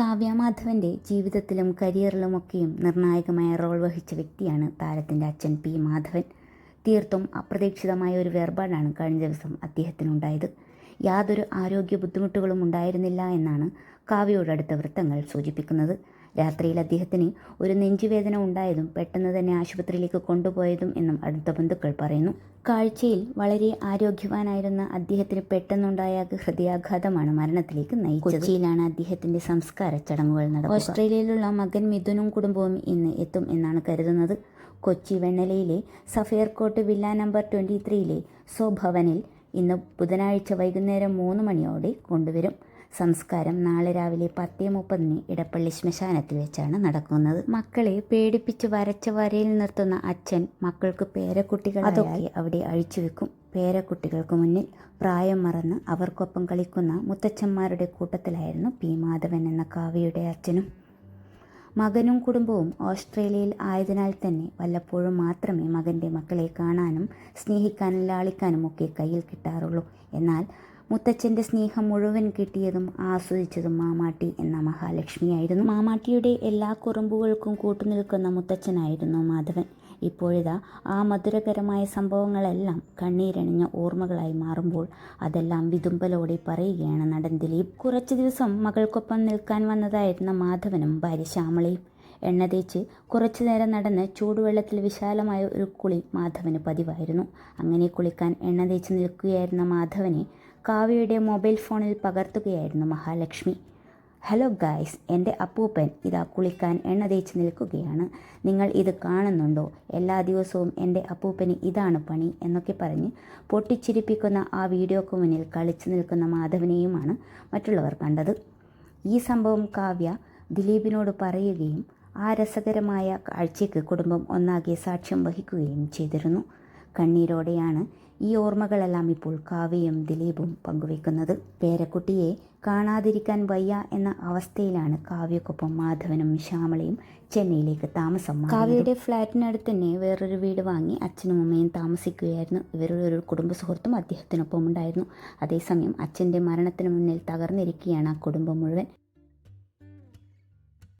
കാവ്യമാധവന്റെ ജീവിതത്തിലും കരിയറിലും കരിയറിലുമൊക്കെയും നിർണായകമായ റോൾ വഹിച്ച വ്യക്തിയാണ് താരത്തിന്റെ അച്ഛൻ പി മാധവൻ. തീർത്തും അപ്രതീക്ഷിതമായ ഒരു വേർപാടാണ് കഴിഞ്ഞ ദിവസം അദ്ദേഹത്തിനുണ്ടായത്. യാതൊരു ആരോഗ്യ ബുദ്ധിമുട്ടുകളും ഉണ്ടായിരുന്നില്ല എന്നാണ് കാവ്യയോടടുത്ത വൃത്തങ്ങൾ സൂചിപ്പിക്കുന്നത്. രാത്രിയിൽ അദ്ദേഹത്തിന് ഒരു നെഞ്ചുവേദന ഉണ്ടായതും പെട്ടെന്ന് തന്നെ ആശുപത്രിയിലേക്ക് കൊണ്ടുപോയതും എന്നും അടുത്ത ബന്ധുക്കൾ പറയുന്നു. കാഴ്ചയിൽ വളരെ ആരോഗ്യവാനായിരുന്ന അദ്ദേഹത്തിന് പെട്ടെന്നുണ്ടായ ഹൃദയാഘാതമാണ് മരണത്തിലേക്ക് നയിച്ചത്. കൊച്ചിയിലാണ് അദ്ദേഹത്തിന്റെ സംസ്കാര ചടങ്ങുകൾ നടക്കുക. ഓസ്ട്രേലിയയിലുള്ള മകൻ മിഥുനും കുടുംബവും ഇന്ന് എത്തും എന്നാണ് കരുതുന്നത്. Kochi വെണ്ണലയിലെ Sapphire Court villa number twenty ത്രീയിലെ സ്വഭവനിൽ ഇന്ന് ബുധനാഴ്ച വൈകുന്നേരം മൂന്ന് മണിയോടെ കൊണ്ടുവരും. സംസ്കാരം നാളെ രാവിലെ പത്തേ മുപ്പതിന് ഇടപ്പള്ളി ശ്മശാനത്തിൽ വെച്ചാണ് നടക്കുന്നത്. മക്കളെ പേടിപ്പിച്ച് വരച്ച വരയിൽ നിർത്തുന്ന അച്ഛൻ മക്കൾക്ക് പേരക്കുട്ടികൾ അതൊക്കെ അവിടെ അഴിച്ചുവെക്കും പേരക്കുട്ടികൾക്ക് മുന്നിൽ പ്രായം മറന്ന് അവർക്കൊപ്പം കളിക്കുന്ന മുത്തച്ഛന്മാരുടെ കൂട്ടത്തിലായിരുന്നു പി. മാധവൻ എന്ന കാവ്യയുടെ അച്ഛനും. മകനും കുടുംബവും ഓസ്ട്രേലിയയിൽ ആയതിനാൽ തന്നെ വല്ലപ്പോഴും മാത്രമേ മകന്റെ മക്കളെ കാണാനും സ്നേഹിക്കാനും ലാളിക്കാനും ഒക്കെ കയ്യിൽ കിട്ടാറുള്ളൂ. എന്നാൽ മുത്തച്ഛന്റെ സ്നേഹം മുഴുവൻ കിട്ടിയതും ആസ്വദിച്ചതും മാമാട്ടി എന്ന മഹാലക്ഷ്മിയായിരുന്നു. മാമാട്ടിയുടെ എല്ലാ കുറുമ്പുകൾക്കും കൂട്ടുനിൽക്കുന്ന മുത്തച്ഛനായിരുന്നു മാധവൻ. ഇപ്പോഴിതാ ആ മധുരകരമായ സംഭവങ്ങളെല്ലാം കണ്ണീരണിഞ്ഞ ഓർമ്മകളായി മാറുമ്പോൾ അതെല്ലാം വിതുമ്പലോടെ പറയുകയാണ് നടൻ ദിലീപ്. കുറച്ച് ദിവസം മകൾക്കൊപ്പം നിൽക്കാൻ വന്നതായിരുന്ന മാധവനും ഭാര്യ ശ്യാമളയും എണ്ണ തേച്ച് കുറച്ചു നേരം നടന്ന് ചൂടുവെള്ളത്തിൽ വിശാലമായ ഒരു കുളി മാധവന് പതിവായിരുന്നു. അങ്ങനെ കുളിക്കാൻ എണ്ണ തേച്ച് നിൽക്കുകയായിരുന്ന മാധവനെ കാവ്യയുടെ മൊബൈൽ ഫോണിൽ പകർത്തുകയായിരുന്നു മഹാലക്ഷ്മി. ഹലോ ഗായ്സ് എന്റെ അപ്പൂപ്പൻ ഇതാ കുളിക്കാൻ എണ്ണ തേച്ച് നിൽക്കുകയാണ്. നിങ്ങൾ ഇത് കാണുന്നുണ്ടോ? എല്ലാ ദിവസവും എന്റെ അപ്പൂപ്പന് ഇതാണ് പണി എന്നൊക്കെ പറഞ്ഞ് പൊട്ടിച്ചിരിപ്പിക്കുന്ന ആ വീഡിയോക്ക് മുന്നിൽ കളിച്ചു നിൽക്കുന്ന മാധവനെയുമാണ് മറ്റുള്ളവർ കണ്ടത്. ഈ സംഭവം കാവ്യ ദിലീപിനോട് പറയുകയും ആ രസകരമായ കാഴ്ചയ്ക്ക് കുടുംബം ഒന്നാകെ സാക്ഷ്യം വഹിക്കുകയും ചെയ്തിരുന്നു. കണ്ണീരോടെയാണ് ഈ ഓർമ്മകളെല്ലാം ഇപ്പോൾ കാവ്യയും ദിലീപും പങ്കുവെക്കുന്നത് പേരക്കുട്ടിയെ കാണാതിരിക്കാൻ വയ്യ എന്ന അവസ്ഥയിലാണ് കാവ്യക്കൊപ്പം മാധവനും ശ്യാമളയും ചെന്നൈയിലേക്ക് താമസം കാവ്യയുടെ ഫ്ലാറ്റിനടുത്ത് തന്നെ വേറൊരു വീട് വാങ്ങി അച്ഛനും അമ്മയും താമസിക്കുകയായിരുന്നു. ഇവരുടെ ഒരു കുടുംബ സുഹൃത്തും അദ്ദേഹത്തിനൊപ്പം ഉണ്ടായിരുന്നു അതേസമയം അച്ഛന്റെ മരണത്തിന് മുന്നിൽ തകർന്നിരിക്കുകയാണ് ആ കുടുംബം മുഴുവൻ.